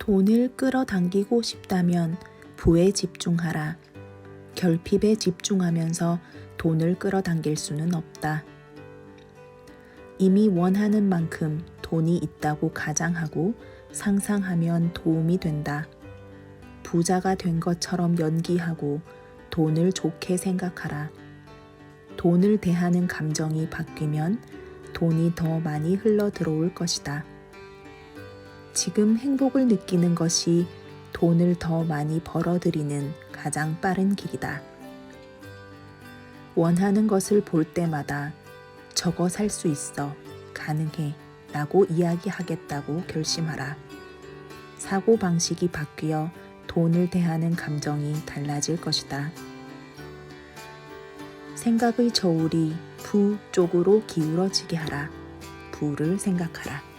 돈을 끌어당기고 싶다면 부에 집중하라. 결핍에 집중하면서 돈을 끌어당길 수는 없다. 이미 원하는 만큼 돈이 있다고 가장하고 상상하면 도움이 된다. 부자가 된 것처럼 연기하고 돈을 좋게 생각하라. 돈을 대하는 감정이 바뀌면 돈이 더 많이 흘러 들어올 것이다. 지금 행복을 느끼는 것이 돈을 더 많이 벌어들이는 가장 빠른 길이다. 원하는 것을 볼 때마다 저거 살 수 있어, 가능해 라고 이야기하겠다고 결심하라. 사고 방식이 바뀌어 돈을 대하는 감정이 달라질 것이다. 생각의 저울이 부 쪽으로 기울어지게 하라. 부를 생각하라.